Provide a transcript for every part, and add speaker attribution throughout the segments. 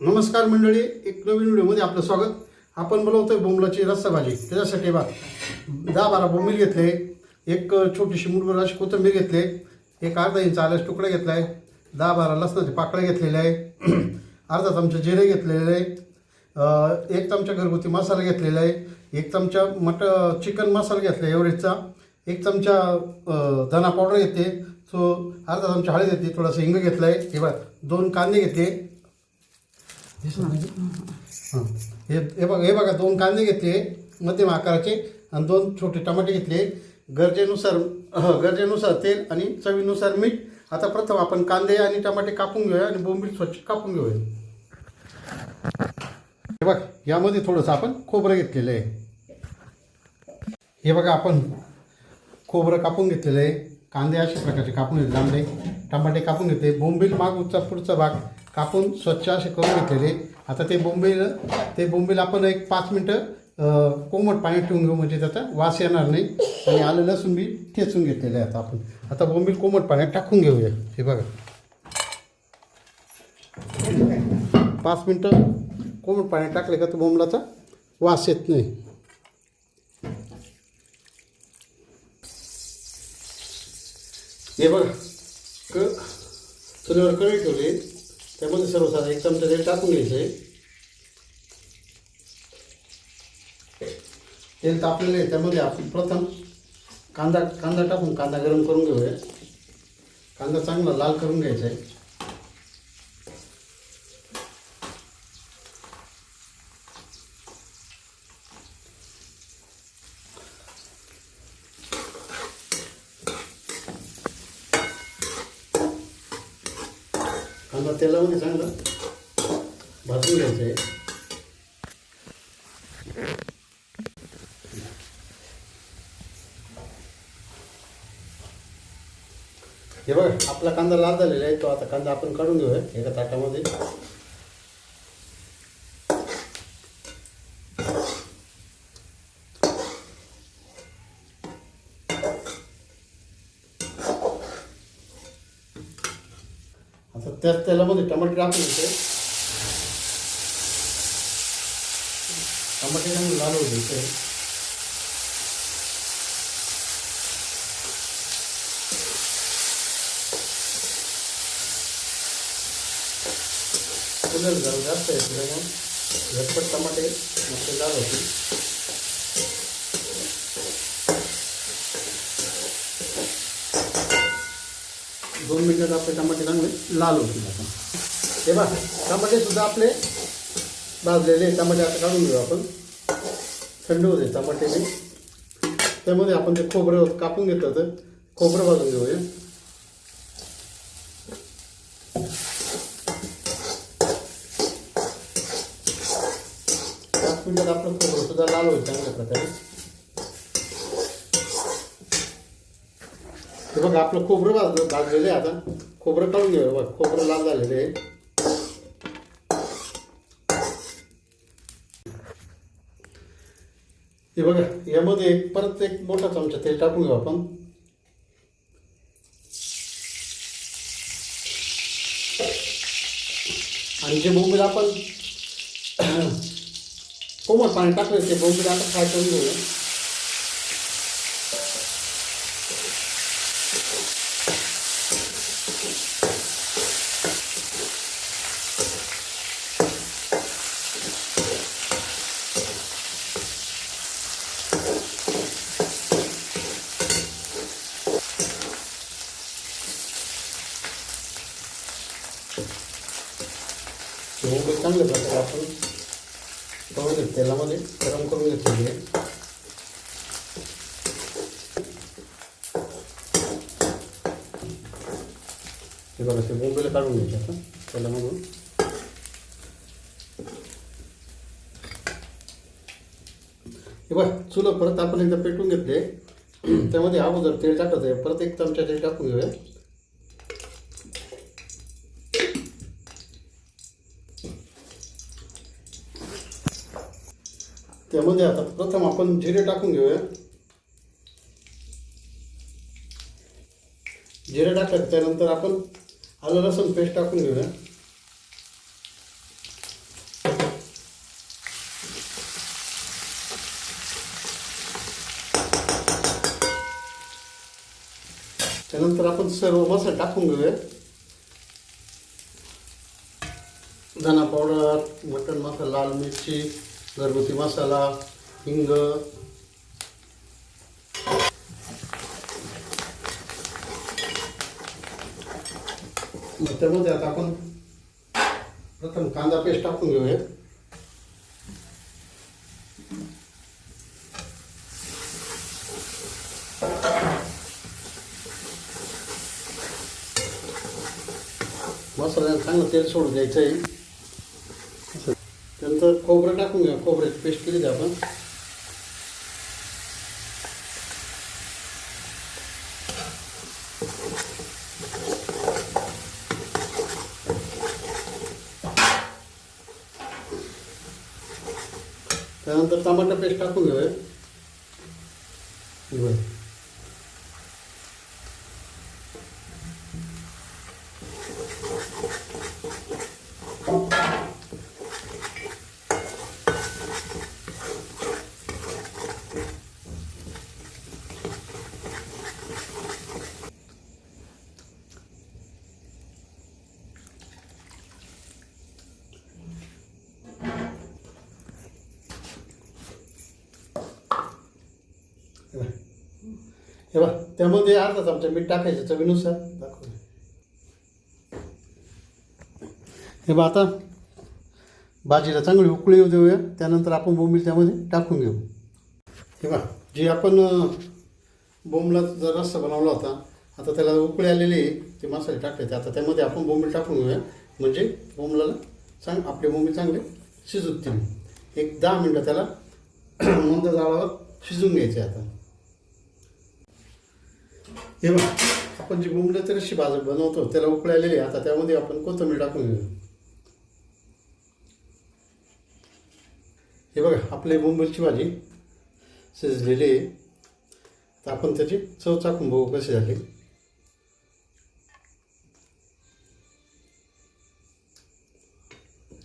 Speaker 1: नमस्कार मंडळी एक नवीन व्हिडिओमध्ये आपलं स्वागत. आपण बनवतोय बोंबलाची रस्सा भाजी त्याच्यासाठी बा दहा बारा बोंबील घेतले एक छोटीशी मुठभर अशी कोथिंबीर घेतले एक अर्धा इंच आल्यास तुकडा घेतला आहे दहा बारा लसणाचे पाकळे घेतलेले आहे अर्धा चमचा जिरे घेतलेले आहे एक चमचा घरगुती मसाला घेतलेला आहे एक चमचा मट चिकन मसाला घेतला एव्हरेजचा एक चमचा धना पावडर घेते सो अर्धा चमचा हळद घेते थोडासा हिंग घेतला आहे हे बघ दोन कांदे घेते हां. हे हे बघा हे बघा दोन कांदे घेतले मध्यम आकाराचे आणि दोन छोटे टमाटे घेतले. गरजेनुसार गरजेनुसार तेल आणि चवीनुसार मीठ. आता प्रथम आपण कांदे आणि टमाटे कापून घेऊया आणि बोंबील स्वच्छ कापून घेऊया. हे बघ यामध्ये थोडंसं आपण खोबरं घेतलेलं आहे. हे बघा आपण खोबरं कापून घेतलेलं आहे. कांदे अशा प्रकारचे कापून घेतले लांबडे टमाटे कापून घेतले. बोंबील मागचा पुढचा भाग कापून स्वच्छ असे करून घेतलेले. आता ते बोंबेला ते बोंबेला आपण एक पाच मिनटं कोमट पाण्यात ठेवून घेऊ म्हणजे त्याचा वास येणार नाही. आणि आलं लसूण बी ठेचून घेतलेलं आहे आता आपण. आता बोंबील कोमट पाण्यात टाकून घेऊया. हे बघा. पाच मिनटं कोमट पाण्यात टाकले का तर बोंबलाचा वास येत नाही. हे बघा. क चुलीवर कळी ठेवली. त्यामध्ये सर्वसाधारण एक चमचा तेल टाकून घ्यायचं आहे. तेल तापलेलं आहे त्यामध्ये आपण प्रथम कांदा कांदा टाकून कांदा गरम करून घेऊया. कांदा चांगला लाल करून घ्यायचा आहे. कांदा तेलामध्ये म्हणजे चांगला भाजून घ्यायचं आहे. हे बघ आपला कांदा लाल झालेला आहे तो आता कांदा आपण काढून घेऊया एका ताटामध्ये. तर त्याच तेलामध्ये टमाटे टाकून घ्यायचे टमाटे चांगले लाल होऊ द्यायचे. कलर जास्त आहे त्याच्यामुळे झटपट टमाटे मस्त लाल होते दोन मिनिटात आपले टमाटे चांगले लाल होतील आता. हे बघा टमाटे सुद्धा आपले भाजलेले टमाटे आता काढून घेऊ आपण. थंड होते टमाटे बी त्यामध्ये आपण ते खोबरं कापून घेतलं तर खोबरं भाजून घेऊया. पाच मिनिटात आपलं खोबरं सुद्धा लाल होईल चांगल्या प्रकारे. हे बघा आपलं खोबरं भाज भाजलेलं आहे आता. खोबरं काढून घेऊया बघ खोबरं लाल झालेलं आहे. हे बघा यामध्ये एक परत एक मोठा चमचा तेल टाकून घेऊ आपण. आणि जे बोंबील आपण कोमट पाणी टाकलं ते बोंबील आता फ्राय करून घेऊया. बोंबील चांगल्या प्रकारे आपण करून घेतो तेलामध्ये गरम करून घेतलेली आहे हे बघा ते बोंबीला काढून घ्यायचे आता तेलामधून हे बघ चुलं परत आपण एकदा पेटून घेतले त्यामध्ये अगोदर तेल टाकत आहे परत एक चमचा तेल टाकून घेऊया त्यामध्ये आता प्रथम आपण जिरे टाकून घेऊया. जिरे टाकत त्यानंतर आपण आलं लसूण पेस्ट टाकून घेऊया. त्यानंतर आपण सर्व मसाले टाकून घेऊया. धना पावडर मटण मसाला लाल मिरची घरगुती मसाला हिंग. मग त्यामध्ये आता आपण प्रथम कांदा पेस्ट टाकून घेऊया मसाल्याला चांगलं तेल सोडून द्यायचं आहे नंतर खोबरं टाकून घ्या. खोबऱ्याची पेस्ट केली द्या आपण. त्यानंतर टमाटर पेस्ट टाकून घेऊया. बरं. हे बघ त्यामध्ये अर्धा आमच्या मीठ टाकायचं चवीनुसार. दाखव हे बघ आता भाजीला चांगली उकळी येऊ देऊया. त्यानंतर आपण बोंबील त्यामध्ये टाकून घेऊ. हे बघ जे आपण बोंबला जर रस्सा बनवला होता आता त्याला उकळी आलेली आहे ते मसाले टाकायचे आता त्यामध्ये आपण बोंबील टाकून घेऊया. म्हणजे बोंबलाला चांग आपले बोंबील चांगले शिजवतील एक दहा मिनटं त्याला मंद जाळावर शिजून घ्यायचे आता. हे बघा आपण जी बोंबल्याची रशी भाजप बनवतो त्याला उकळालेली आहे. आता त्यामध्ये आपण कोथंबीर टाकून घेऊ. हे बघा आपली बोंबलची भाजी शिजलेली आहे. तर आपण त्याची चव चाकून बघू कशी झाली.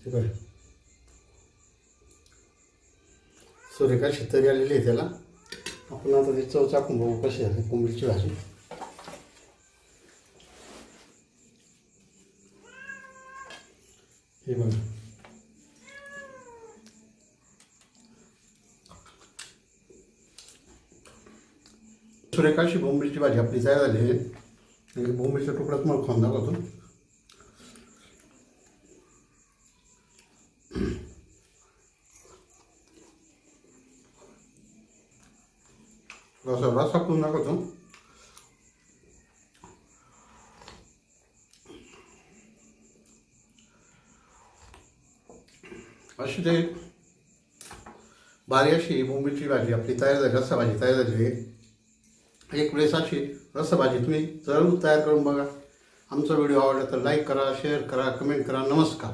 Speaker 1: हे बघा. सूर्यकाशी तरी आलेली आहे त्याला. आपण आता ती चव चाकून बघू कशी झाली कोंबडीची भाजी. हे बघा. सूर्यकाशी बोंबडीची भाजी आपली तयार झाली आहे. आणि बोंबडीचा तुकडा तुम्हाला खाऊन दाखवतो. रसा रसा करून दाखवतो. अशी ते बारी अशी बोंबीची भाजी आपली तयार झाली रसभाजी तयार झाली एक वेळेस अशी रसभाजी तुम्ही जरूर तयार करून बघा. आमचा व्हिडिओ आवडला तर लाईक करा शेअर करा कमेंट करा. नमस्कार.